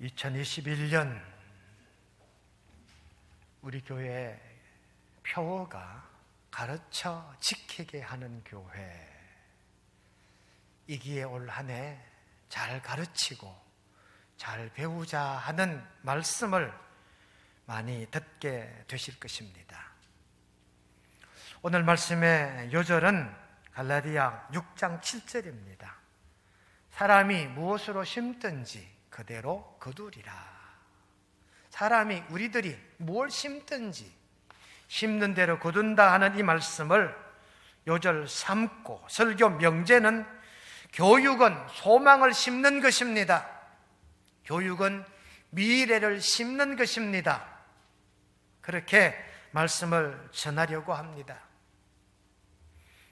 2021년 우리 교회 표어가 가르쳐 지키게 하는 교회 이기에 올 한 해 잘 가르치고 잘 배우자 하는 말씀을 많이 듣게 되실 것입니다. 오늘 말씀의 요절은 갈라디아 6장 7절입니다. 사람이 무엇으로 심든지 그대로 거두리라. 사람이 우리들이 뭘 심든지 심는 대로 거둔다 하는 이 말씀을 요절 삼고 설교 명제는 교육은 소망을 심는 것입니다. 교육은 미래를 심는 것입니다. 그렇게 말씀을 전하려고 합니다.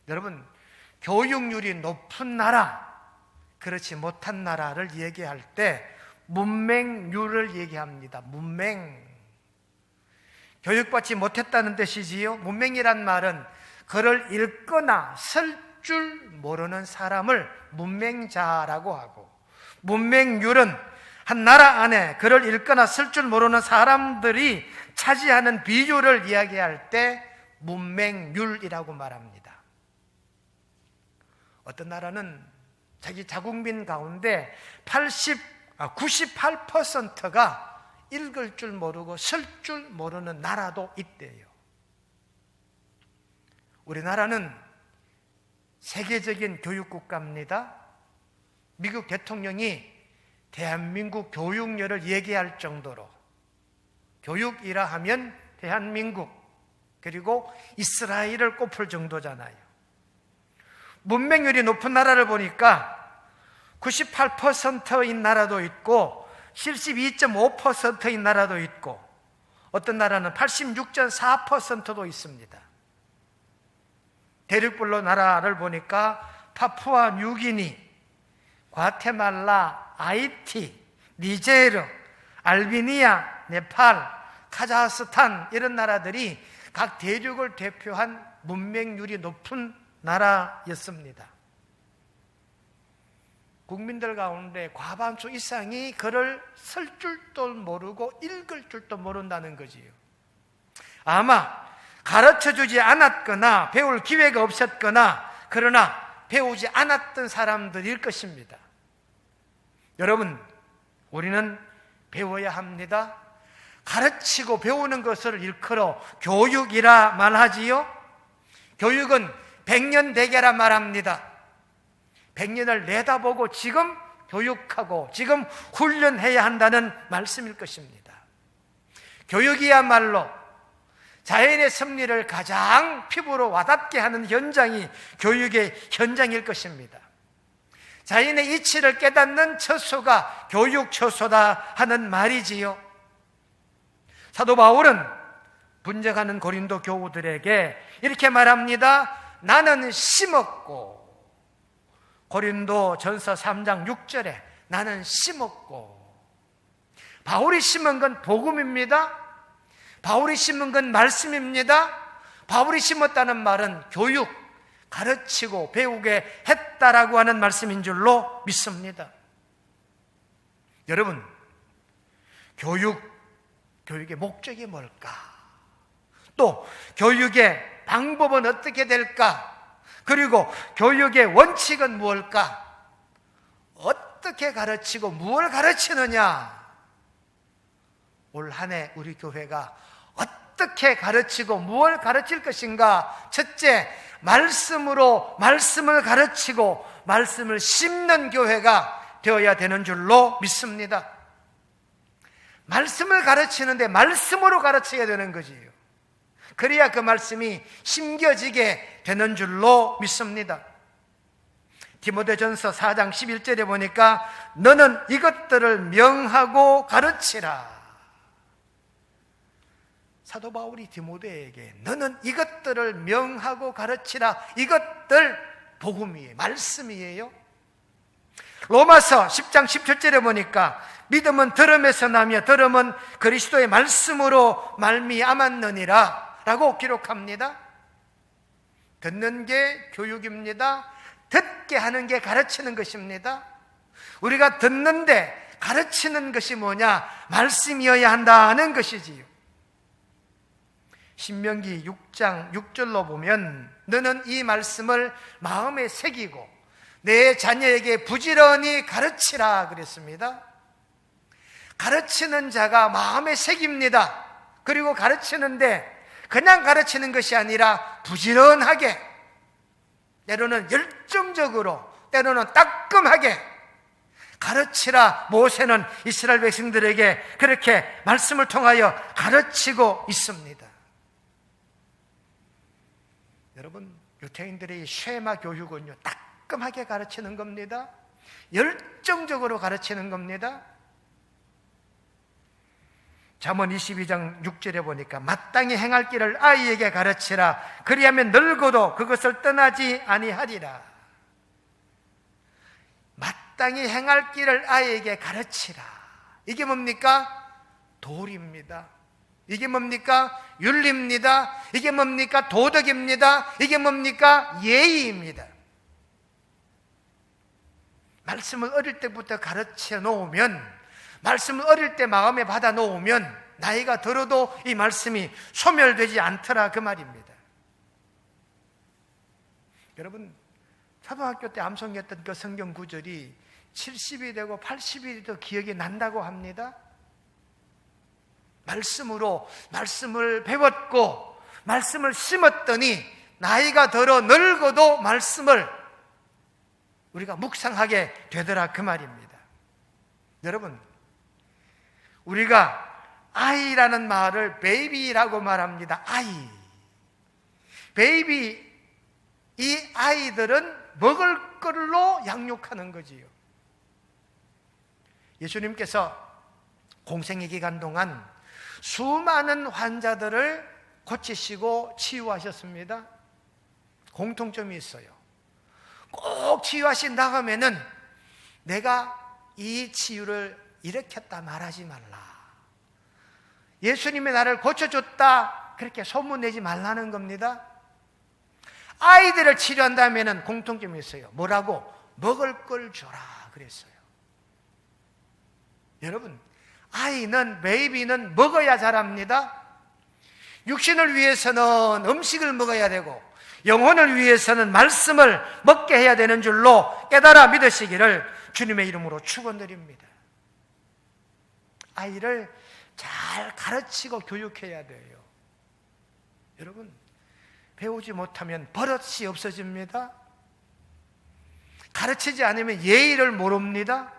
여러분, 교육률이 높은 나라, 그렇지 못한 나라를 얘기할 때 문맹률을 얘기합니다. 문맹. 교육받지 못했다는 뜻이지요. 문맹이란 말은 글을 읽거나 쓸 줄 모르는 사람을 문맹자라고 하고 문맹률은 한 나라 안에 글을 읽거나 쓸 줄 모르는 사람들이 차지하는 비율을 이야기할 때 문맹률이라고 말합니다. 어떤 나라는 자기 자국민 가운데 80, 98%가 읽을 줄 모르고 쓸 줄 모르는 나라도 있대요. 우리나라는 세계적인 교육국가입니다. 미국 대통령이 대한민국 교육열을 얘기할 정도로 교육이라 하면 대한민국 그리고 이스라엘을 꼽을 정도잖아요. 문맹률이 높은 나라를 보니까 98%인 나라도 있고 72.5%인 나라도 있고 어떤 나라는 86.4%도 있습니다. 대륙별로 나라를 보니까 파푸아 뉴기니, 과테말라, 아이티, 니제르, 알비니아, 네팔, 카자흐스탄 이런 나라들이 각 대륙을 대표한 문맹률이 높은 나라였습니다. 국민들 가운데 과반수 이상이 글을 쓸 줄도 모르고 읽을 줄도 모른다는 거지요. 아마 가르쳐 주지 않았거나 배울 기회가 없었거나 그러나 배우지 않았던 사람들일 것입니다. 여러분, 우리는 배워야 합니다. 가르치고 배우는 것을 일컬어 교육이라 말하지요. 교육은 백년 대계라 말합니다. 백년을 내다보고 지금 교육하고 지금 훈련해야 한다는 말씀일 것입니다. 교육이야말로 자연의 섭리를 가장 피부로 와닿게 하는 현장이 교육의 현장일 것입니다. 자연의 이치를 깨닫는 처소가 교육 처소다 하는 말이지요. 사도 바울은 분쟁하는 고린도 교우들에게 이렇게 말합니다. 나는 심었고 고린도 전서 3장 6절에 나는 심었고 바울이 심은 건 복음입니다. 바울이 심은 건 말씀입니다. 바울이 심었다는 말은 교육, 가르치고 배우게 했다라고 하는 말씀인 줄로 믿습니다. 여러분, 교육, 교육의 목적이 뭘까? 또, 교육의 방법은 어떻게 될까? 그리고 교육의 원칙은 무엇일까? 어떻게 가르치고 무엇을 가르치느냐? 올 한 해 우리 교회가 어떻게 가르치고 무엇을 가르칠 것인가? 첫째, 말씀으로 말씀을 가르치고 말씀을 심는 교회가 되어야 되는 줄로 믿습니다. 말씀을 가르치는데 말씀으로 가르쳐야 되는 거지요. 그래야 그 말씀이 심겨지게 되는 줄로 믿습니다. 디모데전서 4장 11절에 보니까 너는 이것들을 명하고 가르치라. 사도 바울이 디모데에게 너는 이것들을 명하고 가르치라. 이것들 복음이에요. 말씀이에요. 로마서 10장 17절에 보니까 믿음은 들음에서 나며 들음은 그리스도의 말씀으로 말미암았느니라 라고 기록합니다. 듣는 게 교육입니다. 듣게 하는 게 가르치는 것입니다. 우리가 듣는데 가르치는 것이 뭐냐? 말씀이어야 한다는 것이지요. 신명기 6장 6절로 보면 너는 이 말씀을 마음에 새기고 내 자녀에게 부지런히 가르치라 그랬습니다. 가르치는 자가 마음에 새깁니다. 그리고 가르치는데 그냥 가르치는 것이 아니라 부지런하게 때로는 열정적으로 때로는 따끔하게 가르치라 모세는 이스라엘 백성들에게 그렇게 말씀을 통하여 가르치고 있습니다. 여러분 유태인들의 이 쉐마 교육은요 따끔하게 가르치는 겁니다. 열정적으로 가르치는 겁니다. 잠언 22장 6절에 보니까 마땅히 행할 길을 아이에게 가르치라 그리하면 늙어도 그것을 떠나지 아니하리라 마땅히 행할 길을 아이에게 가르치라 이게 뭡니까? 도리입니다 이게 뭡니까? 윤리입니다 이게 뭡니까? 도덕입니다 이게 뭡니까? 예의입니다 말씀을 어릴 때부터 가르쳐 놓으면 말씀을 어릴 때 마음에 받아 놓으면 나이가 들어도 이 말씀이 소멸되지 않더라 그 말입니다. 여러분 초등학교 때 암송했던 그 성경 구절이 70이 되고 80이 더 기억이 난다고 합니다. 말씀으로 말씀을 배웠고 말씀을 심었더니 나이가 들어 늙어도 말씀을 우리가 묵상하게 되더라 그 말입니다. 여러분 우리가 아이라는 말을 베이비라고 말합니다. 아이. 베이비, 이 아이들은 먹을 걸로 양육하는 거지요. 예수님께서 공생의 기간 동안 수많은 환자들을 고치시고 치유하셨습니다. 공통점이 있어요. 꼭 치유하신 다음에는 내가 이 치유를 일으켰다 말하지 말라. 예수님이 나를 고쳐줬다. 그렇게 소문내지 말라는 겁니다. 아이들을 치료한다면 공통점이 있어요. 뭐라고? 먹을 걸 줘라. 그랬어요. 여러분, 아이는, 베이비는 먹어야 자랍니다. 육신을 위해서는 음식을 먹어야 되고, 영혼을 위해서는 말씀을 먹게 해야 되는 줄로 깨달아 믿으시기를 주님의 이름으로 축원드립니다. 아이를 잘 가르치고 교육해야 돼요. 여러분, 배우지 못하면 버릇이 없어집니다. 가르치지 않으면 예의를 모릅니다.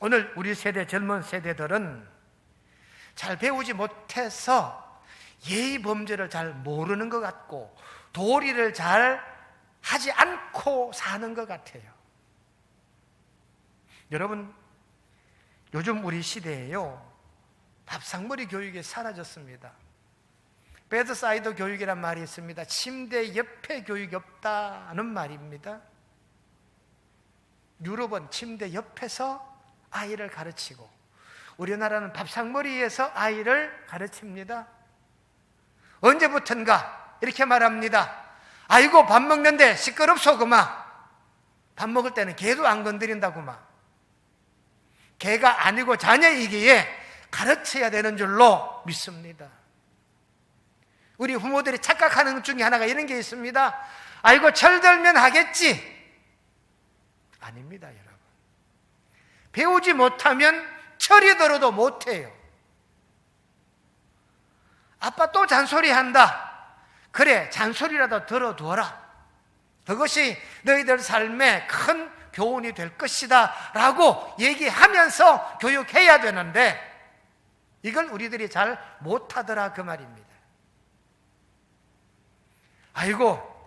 오늘 우리 세대, 젊은 세대들은 잘 배우지 못해서 예의 범죄를 잘 모르는 것 같고 도리를 잘 하지 않고 사는 것 같아요. 여러분, 요즘 우리 시대에요. 밥상머리 교육이 사라졌습니다. 베드사이드 교육이란 말이 있습니다. 침대 옆에 교육이 없다는 말입니다. 유럽은 침대 옆에서 아이를 가르치고 우리나라는 밥상머리에서 아이를 가르칩니다. 언제부턴가 이렇게 말합니다. 아이고 밥 먹는데 시끄럽소 그만. 밥 먹을 때는 개도 안 건드린다구만. 개가 아니고 자녀이기에 가르쳐야 되는 줄로 믿습니다. 우리 부모들이 착각하는 것 중에 하나가 이런 게 있습니다. 아이고, 철들면 하겠지. 아닙니다, 여러분. 배우지 못하면 철이 들어도 못해요. 아빠 또 잔소리 한다. 그래, 잔소리라도 들어두어라. 그것이 너희들 삶의 큰 교훈이 될 것이다 라고 얘기하면서 교육해야 되는데 이걸 우리들이 잘 못하더라 그 말입니다. 아이고,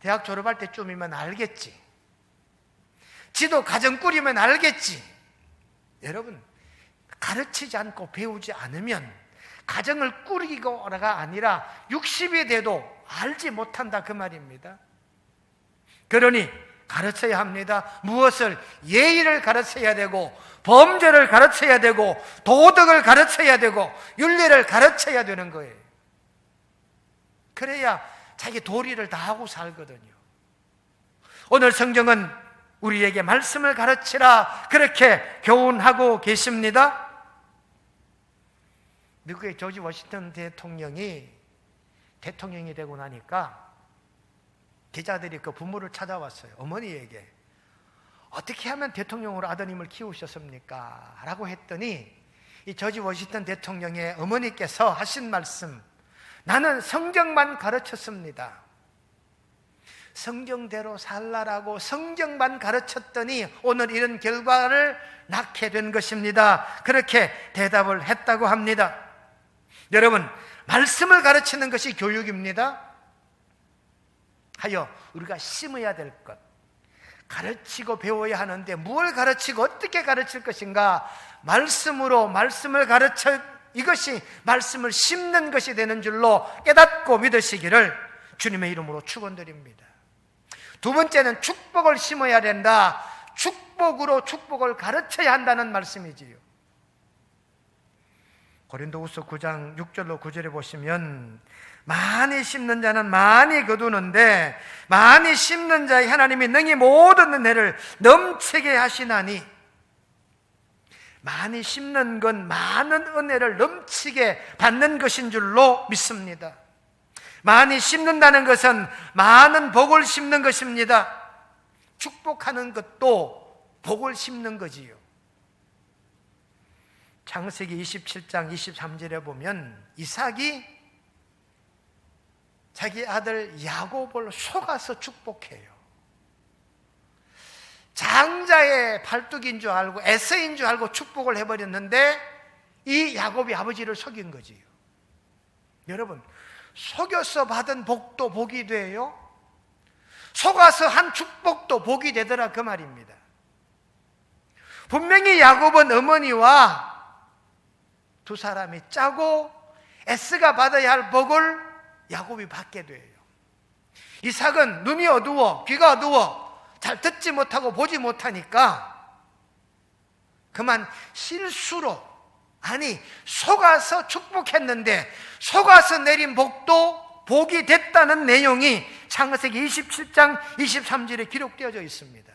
대학 졸업할 때쯤이면 알겠지. 지도 가정 꾸리면 알겠지. 여러분, 가르치지 않고 배우지 않으면 가정을 꾸리고가 아니라 60이 돼도 알지 못한다 그 말입니다. 그러니 가르쳐야 합니다. 무엇을? 예의를 가르쳐야 되고, 범죄를 가르쳐야 되고, 도덕을 가르쳐야 되고, 윤리를 가르쳐야 되는 거예요. 그래야 자기 도리를 다 하고 살거든요. 오늘 성경은 우리에게 말씀을 가르치라 그렇게 교훈하고 계십니다. 미국의 조지 워싱턴 대통령이 대통령이 되고 나니까 기자들이 그 부모를 찾아왔어요. 어머니에게 어떻게 하면 대통령으로 아드님을 키우셨습니까? 라고 했더니 이 저지 워싱턴 대통령의 어머니께서 하신 말씀 나는 성경만 가르쳤습니다. 성경대로 살라라고 성경만 가르쳤더니 오늘 이런 결과를 낳게 된 것입니다. 그렇게 대답을 했다고 합니다. 여러분, 말씀을 가르치는 것이 교육입니다. 하여 우리가 심어야 될 것, 가르치고 배워야 하는데 무엇을 가르치고 어떻게 가르칠 것인가? 말씀으로 말씀을 가르쳐 이것이 말씀을 심는 것이 되는 줄로 깨닫고 믿으시기를 주님의 이름으로 축원드립니다. 두 번째는 축복을 심어야 된다. 축복으로 축복을 가르쳐야 한다는 말씀이지요. 고린도후서 9장 6절로 9절에 보시면 많이 심는 자는 많이 거두는데 많이 심는 자의 하나님이 능히 모든 은혜를 넘치게 하시나니 많이 심는 건 많은 은혜를 넘치게 받는 것인 줄로 믿습니다. 많이 심는다는 것은 많은 복을 심는 것입니다. 축복하는 것도 복을 심는 거지요. 창세기 27장 23절에 보면 이삭이 자기 아들 야곱을 속아서 축복해요. 장자의 팔뚝인 줄 알고 에서인 줄 알고 축복을 해버렸는데 이 야곱이 아버지를 속인 거지요. 여러분, 속여서 받은 복도 복이 돼요? 속아서 한 축복도 복이 되더라 그 말입니다. 분명히 야곱은 어머니와 두 사람이 짜고 에스가 받아야 할 복을 야곱이 받게 돼요. 이삭은 눈이 어두워, 귀가 어두워, 잘 듣지 못하고 보지 못하니까 그만 실수로, 아니, 속아서 축복했는데, 속아서 내린 복도 복이 됐다는 내용이 창세기 27장 23절에 기록되어져 있습니다.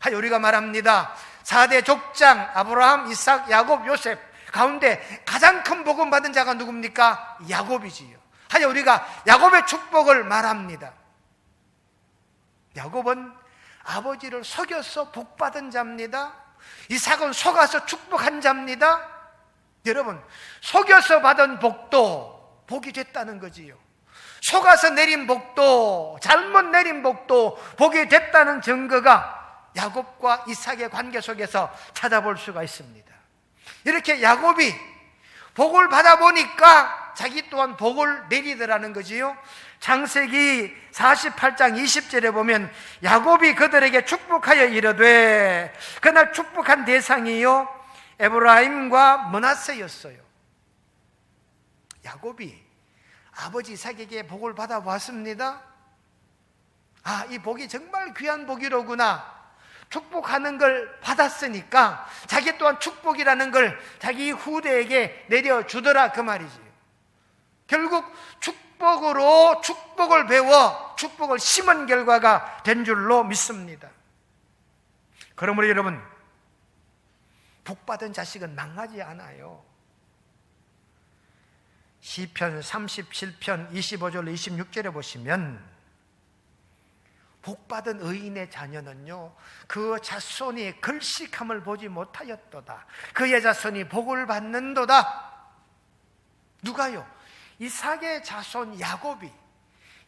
하여 우리가 말합니다. 4대 족장, 아브라함, 이삭, 야곱, 요셉, 가운데 가장 큰 복음 받은 자가 누굽니까? 야곱이지요. 하여 우리가 야곱의 축복을 말합니다. 야곱은 아버지를 속여서 복 받은 자입니다. 이삭은 속아서 축복한 자입니다. 여러분, 속여서 받은 복도 복이 됐다는 거지요. 속아서 내린 복도, 잘못 내린 복도 복이 됐다는 증거가 야곱과 이삭의 관계 속에서 찾아볼 수가 있습니다. 이렇게 야곱이 복을 받아보니까 자기 또한 복을 내리더라는 거지요. 창세기 48장 20절에 보면 야곱이 그들에게 축복하여 이르되 그날 축복한 대상이요 에브라임과 머나세였어요. 야곱이 아버지 이삭에게 복을 받아봤습니다. 아, 이 복이 정말 귀한 복이로구나. 축복하는 걸 받았으니까 자기 또한 축복이라는 걸 자기 후대에게 내려주더라 그 말이지. 결국 축복으로 축복을 배워 축복을 심은 결과가 된 줄로 믿습니다. 그러므로 여러분, 복받은 자식은 망하지 않아요. 시편 37편 25절 26절에 보시면 복받은 의인의 자녀는요, 그 자손이 글식함을 보지 못하였도다. 그의 자손이 복을 받는도다. 누가요? 이삭의 자손 야곱이,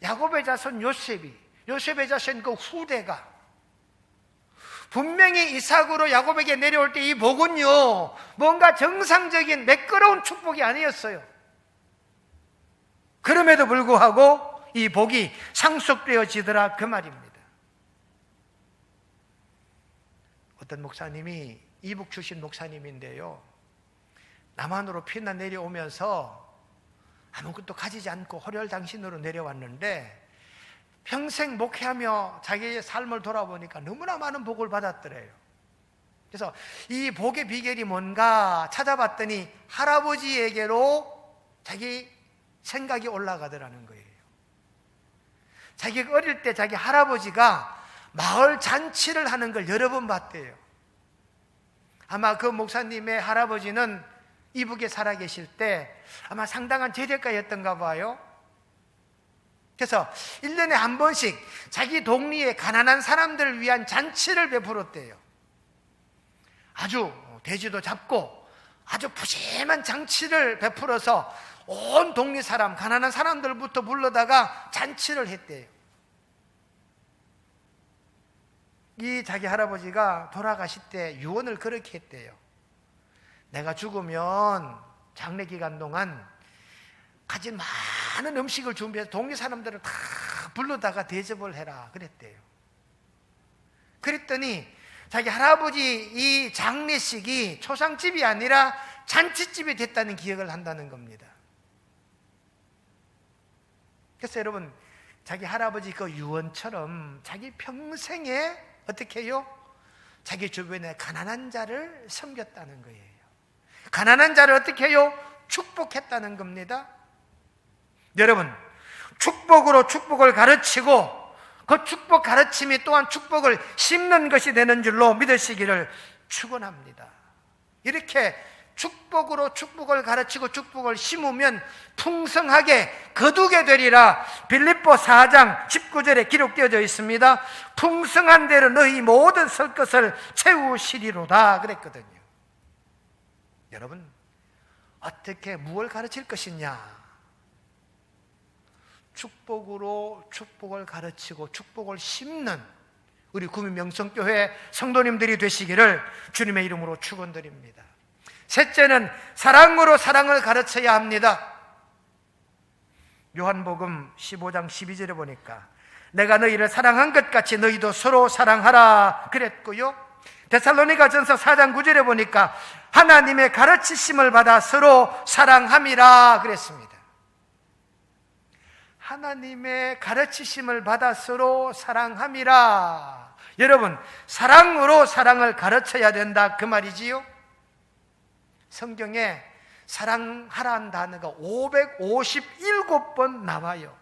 야곱의 자손 요셉이, 요셉의 자손 그 후대가 분명히 이삭으로 야곱에게 내려올 때 이 복은요, 뭔가 정상적인 매끄러운 축복이 아니었어요. 그럼에도 불구하고 이 복이 상속되어지더라 그 말입니다. 어떤 목사님이 이북 출신 목사님인데요. 남한으로 피난 내려오면서 아무것도 가지지 않고 허렬당신으로 내려왔는데 평생 목회하며 자기의 삶을 돌아보니까 너무나 많은 복을 받았더래요. 그래서 이 복의 비결이 뭔가 찾아봤더니 할아버지에게로 자기 생각이 올라가더라는 거예요. 자기가 어릴 때 자기 할아버지가 마을 잔치를 하는 걸 여러 번 봤대요. 아마 그 목사님의 할아버지는 이북에 살아 계실 때 아마 상당한 재력가였던가 봐요. 그래서 1년에 한 번씩 자기 동리에 가난한 사람들을 위한 잔치를 베풀었대요. 아주 돼지도 잡고 아주 푸짐한 잔치를 베풀어서 온 동리 사람, 가난한 사람들부터 불러다가 잔치를 했대요. 이 자기 할아버지가 돌아가실 때 유언을 그렇게 했대요. 내가 죽으면 장례 기간 동안 가진 많은 음식을 준비해서 동네 사람들을 다 불러다가 대접을 해라 그랬대요. 그랬더니 자기 할아버지 이 장례식이 초상집이 아니라 잔치집이 됐다는 기억을 한다는 겁니다. 그래서 여러분 자기 할아버지 그 유언처럼 자기 평생에 어떻게 해요? 자기 주변에 가난한 자를 섬겼다는 거예요. 가난한 자를 어떻게 해요? 축복했다는 겁니다. 여러분, 축복으로 축복을 가르치고 그 축복 가르침이 또한 축복을 심는 것이 되는 줄로 믿으시기를 축원합니다. 이렇게 축복으로 축복을 가르치고 축복을 심으면 풍성하게 거두게 되리라 빌립보 4장 19절에 기록되어져 있습니다. 풍성한 대로 너희 모든 설 것을 채우시리로다 그랬거든요. 여러분 어떻게 무엇을 가르칠 것이냐? 축복으로 축복을 가르치고 축복을 심는 우리 구민 명성교회 성도님들이 되시기를 주님의 이름으로 축원드립니다. 셋째는 사랑으로 사랑을 가르쳐야 합니다. 요한복음 15장 12절에 보니까 내가 너희를 사랑한 것 같이 너희도 서로 사랑하라 그랬고요. 데살로니가 전서 4장 9절에 보니까 하나님의 가르치심을 받아 서로 사랑함이라 그랬습니다. 하나님의 가르치심을 받아 서로 사랑함이라. 여러분, 사랑으로 사랑을 가르쳐야 된다. 그 말이지요? 성경에 사랑하라는 단어가 557번 나와요.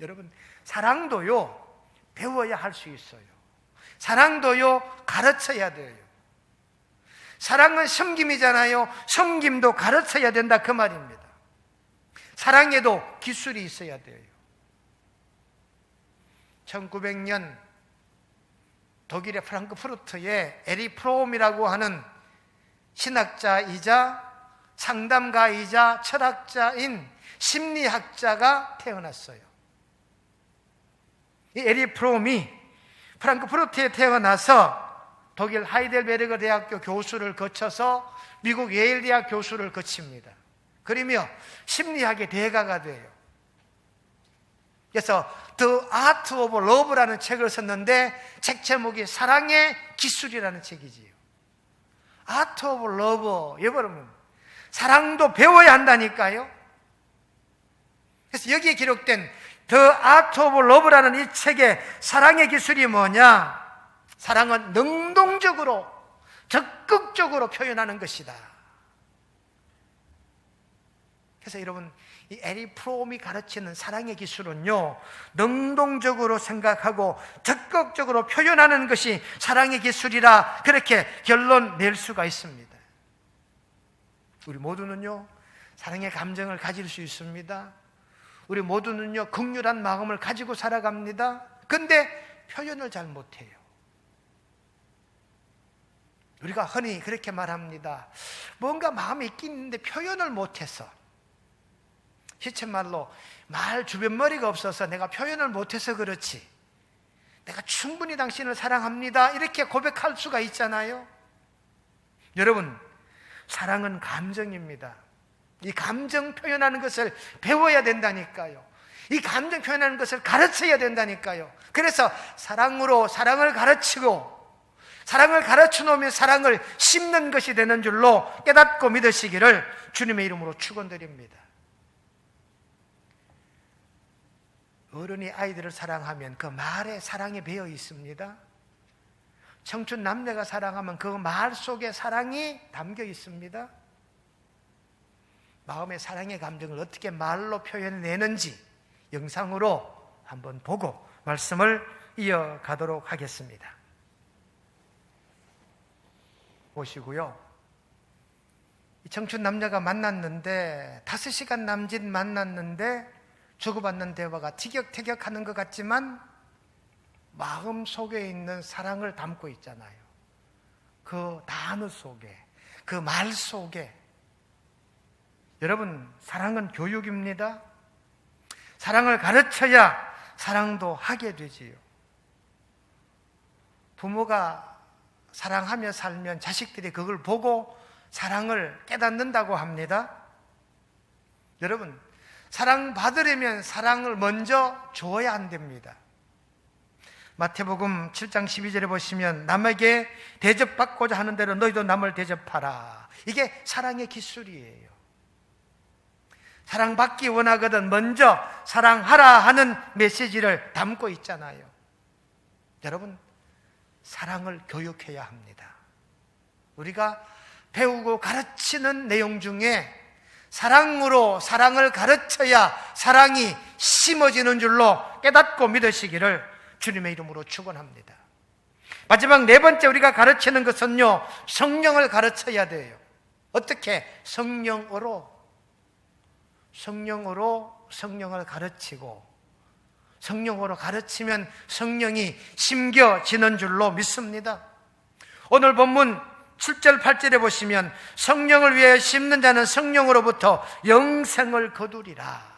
여러분, 사랑도요, 배워야 할 수 있어요. 사랑도요, 가르쳐야 돼요. 사랑은 섬김이잖아요. 섬김도 가르쳐야 된다. 그 말입니다. 사랑에도 기술이 있어야 돼요. 1900년 독일의 프랑크푸르트에 에리 프롬이라고 하는 신학자이자 상담가이자 철학자인 심리학자가 태어났어요. 이 에리 프롬이 프랑크푸르트에 태어나서 독일 하이델베르그 대학교 교수를 거쳐서 미국 예일 대학 교수를 거칩니다. 그러며 심리학의 대가가 돼요. 그래서 The Art of Love라는 책을 썼는데 책 제목이 사랑의 기술이라는 책이지요. Art of Love 여러분 사랑도 배워야 한다니까요. 그래서 여기에 기록된 The Art of Love라는 이 책의 사랑의 기술이 뭐냐? 사랑은 능동적으로 적극적으로 표현하는 것이다. 그래서 여러분 이 에리 프롬이 가르치는 사랑의 기술은요 능동적으로 생각하고 적극적으로 표현하는 것이 사랑의 기술이라 그렇게 결론 낼 수가 있습니다. 우리 모두는요 사랑의 감정을 가질 수 있습니다. 우리 모두는요 극률한 마음을 가지고 살아갑니다. 근데 표현을 잘 못해요. 우리가 흔히 그렇게 말합니다. 뭔가 마음이 있긴 있는데 표현을 못해서 시쳇말로 말 주변머리가 없어서 내가 표현을 못해서 그렇지. 내가 충분히 당신을 사랑합니다. 이렇게 고백할 수가 있잖아요. 여러분, 사랑은 감정입니다. 이 감정 표현하는 것을 배워야 된다니까요. 이 감정 표현하는 것을 가르쳐야 된다니까요. 그래서 사랑으로 사랑을 가르치고 사랑을 가르쳐 놓으면 사랑을 심는 것이 되는 줄로 깨닫고 믿으시기를 주님의 이름으로 축원드립니다. 어른이 아이들을 사랑하면 그 말에 사랑이 배어 있습니다. 청춘 남녀가 사랑하면 그 말 속에 사랑이 담겨 있습니다. 마음의 사랑의 감정을 어떻게 말로 표현해내는지 영상으로 한번 보고 말씀을 이어가도록 하겠습니다. 보시고요. 이 청춘 남녀가 만났는데 다섯 시간 남짓 만났는데 주고받는 대화가 티격태격하는 것 같지만 마음 속에 있는 사랑을 담고 있잖아요. 그 단어 속에, 그 말 속에. 여러분, 사랑은 교육입니다. 사랑을 가르쳐야 사랑도 하게 되지요. 부모가 사랑하며 살면 자식들이 그걸 보고 사랑을 깨닫는다고 합니다. 여러분, 사랑받으려면 사랑을 먼저 줘야 안 됩니다. 마태복음 7장 12절에 보시면 남에게 대접받고자 하는 대로 너희도 남을 대접하라. 이게 사랑의 기술이에요. 사랑받기 원하거든 먼저 사랑하라 하는 메시지를 담고 있잖아요. 여러분, 사랑을 교육해야 합니다. 우리가 배우고 가르치는 내용 중에 사랑으로 사랑을 가르쳐야 사랑이 심어지는 줄로 깨닫고 믿으시기를 주님의 이름으로 축원합니다. 마지막 네 번째 우리가 가르치는 것은요 성령을 가르쳐야 돼요. 어떻게 성령으로 성령으로 성령을 가르치고 성령으로 가르치면 성령이 심겨지는 줄로 믿습니다. 오늘 본문 7절 8절에 보시면 성령을 위해 심는 자는 성령으로부터 영생을 거두리라.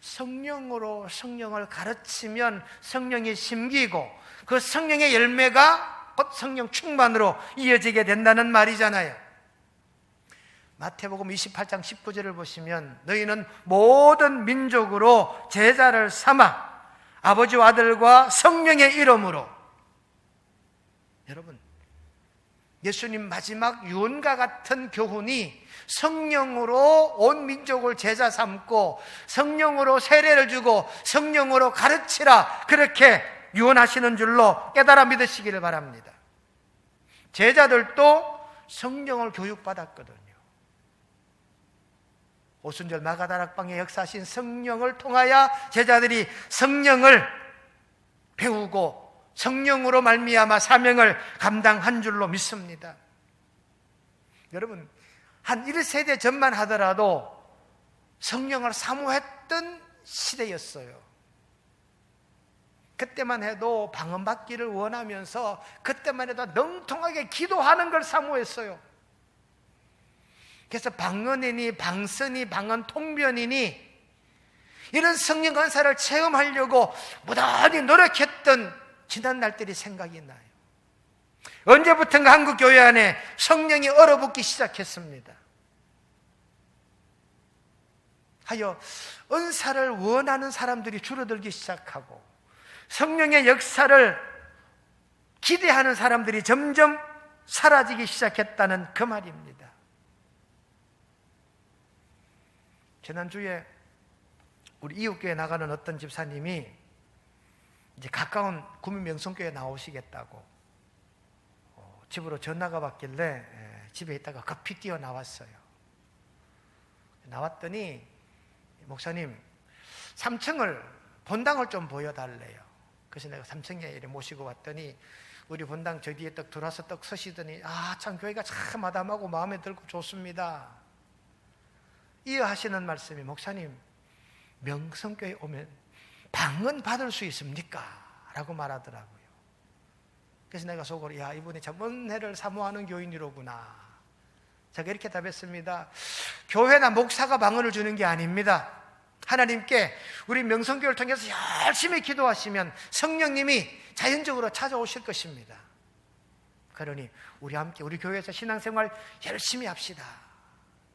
성령으로 성령을 가르치면 성령이 심기고 그 성령의 열매가 곧 성령 충만으로 이어지게 된다는 말이잖아요. 마태복음 28장 19절을 보시면 너희는 모든 민족으로 제자를 삼아 아버지와 아들과 성령의 이름으로 여러분 예수님 마지막 유언과 같은 교훈이 성령으로 온 민족을 제자 삼고 성령으로 세례를 주고 성령으로 가르치라 그렇게 유언하시는 줄로 깨달아 믿으시기를 바랍니다. 제자들도 성령을 교육받았거든요. 오순절 마가다락방에 역사하신 성령을 통하여 제자들이 성령을 배우고 성령으로 말미암아 사명을 감당한 줄로 믿습니다. 여러분 한 1세대 전만 하더라도 성령을 사모했던 시대였어요. 그때만 해도 방언받기를 원하면서 그때만 해도 능통하게 기도하는 걸 사모했어요. 그래서 방언이니 방선이 방언 통변이니 이런 성령 간사를 체험하려고 무단히 노력했던 지난 날들이 생각이 나요. 언제부턴가 한국 교회 안에 성령이 얼어붙기 시작했습니다. 하여 은사를 원하는 사람들이 줄어들기 시작하고 성령의 역사를 기대하는 사람들이 점점 사라지기 시작했다는 그 말입니다. 지난주에 우리 이웃교회 나가는 어떤 집사님이 이제 가까운 구민명성교회 나오시겠다고 어, 집으로 전화가 왔길래 예, 집에 있다가 급히 뛰어 나왔어요. 나왔더니 목사님 3층을 본당을 좀 보여달래요. 그래서 내가 3층에 이렇게 모시고 왔더니 우리 본당 저 뒤에 떡 들어와서 떡 서시더니 아 참 교회가 참 아담하고 마음에 들고 좋습니다. 이어 하시는 말씀이 목사님 명성교회 오면 방은 받을 수 있습니까? 라고 말하더라고요. 그래서 내가 속으로 야 이분이 저번 해를 사모하는 교인이로구나. 제가 이렇게 답했습니다. 교회나 목사가 방언을 주는 게 아닙니다. 하나님께 우리 명성교를 통해서 열심히 기도하시면 성령님이 자연적으로 찾아오실 것입니다. 그러니 우리 함께 우리 교회에서 신앙생활 열심히 합시다.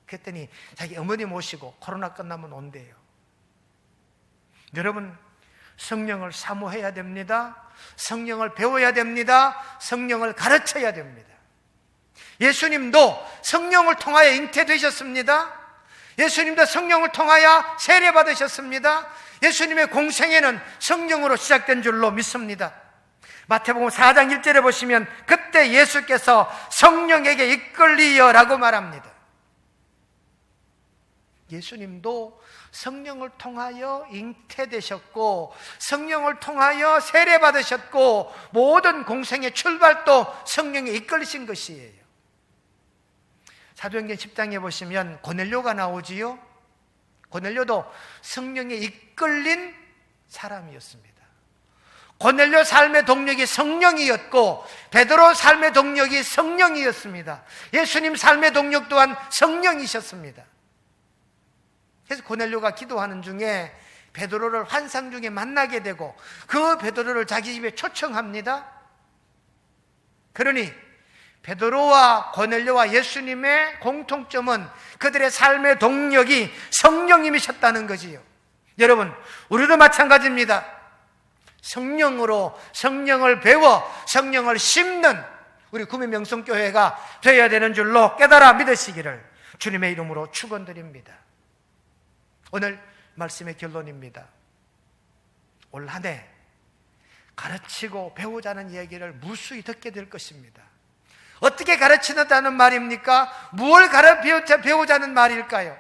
그랬더니 자기 어머니 모시고 코로나 끝나면 온대요. 여러분 성령을 사모해야 됩니다. 성령을 배워야 됩니다. 성령을 가르쳐야 됩니다. 예수님도 성령을 통하여 잉태되셨습니다. 예수님도 성령을 통하여 세례 받으셨습니다. 예수님의 공생애는 성령으로 시작된 줄로 믿습니다. 마태복음 4장 1절에 보시면 그때 예수께서 성령에게 이끌리여라고 말합니다. 예수님도 성령을 통하여 잉태되셨고 성령을 통하여 세례받으셨고 모든 공생의 출발도 성령에 이끌리신 것이에요. 사도행전 10장에 보시면 고넬료가 나오지요. 고넬료도 성령에 이끌린 사람이었습니다. 고넬료 삶의 동력이 성령이었고 베드로 삶의 동력이 성령이었습니다. 예수님 삶의 동력 또한 성령이셨습니다. 그래서 고넬료가 기도하는 중에 베드로를 환상 중에 만나게 되고 그 베드로를 자기 집에 초청합니다. 그러니 베드로와 고넬료와 예수님의 공통점은 그들의 삶의 동력이 성령님이셨다는 거지요. 여러분, 우리도 마찬가지입니다. 성령으로 성령을 배워 성령을 심는 우리 구미 명성교회가 되어야 되는 줄로 깨달아 믿으시기를 주님의 이름으로 축원드립니다. 오늘 말씀의 결론입니다. 올 한 해 가르치고 배우자는 얘기를 무수히 듣게 될 것입니다. 어떻게 가르치는다는 말입니까? 무엇을 가르 배우자는 말일까요?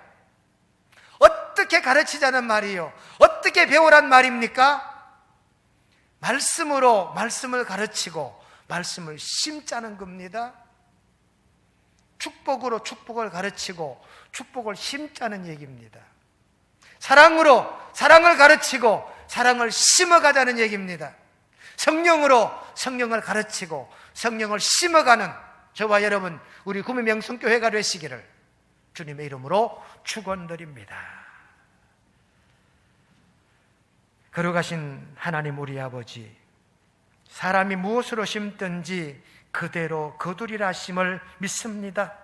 어떻게 가르치자는 말이요? 어떻게 배우란 말입니까? 말씀으로 말씀을 가르치고 말씀을 심자는 겁니다. 축복으로 축복을 가르치고 축복을 심자는 얘기입니다. 사랑으로 사랑을 가르치고 사랑을 심어가자는 얘기입니다. 성령으로 성령을 가르치고 성령을 심어가는 저와 여러분 우리 구미 명성교회가 되시기를 주님의 이름으로 축원드립니다. 걸어가신 하나님 우리 아버지 사람이 무엇으로 심든지 그대로 거두리라 심을 믿습니다.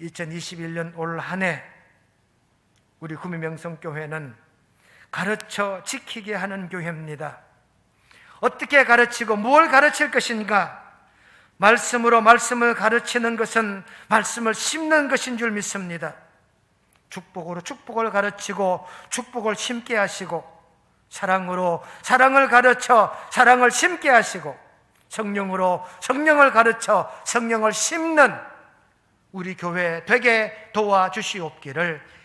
2021년 올 한해 우리 구미명성교회는 가르쳐 지키게 하는 교회입니다. 어떻게 가르치고 무엇 가르칠 것인가? 말씀으로 말씀을 가르치는 것은 말씀을 심는 것인 줄 믿습니다. 축복으로 축복을 가르치고 축복을 심게 하시고 사랑으로 사랑을 가르쳐 사랑을 심게 하시고 성령으로 성령을 가르쳐 성령을 심는 우리 교회 되게 도와주시옵기를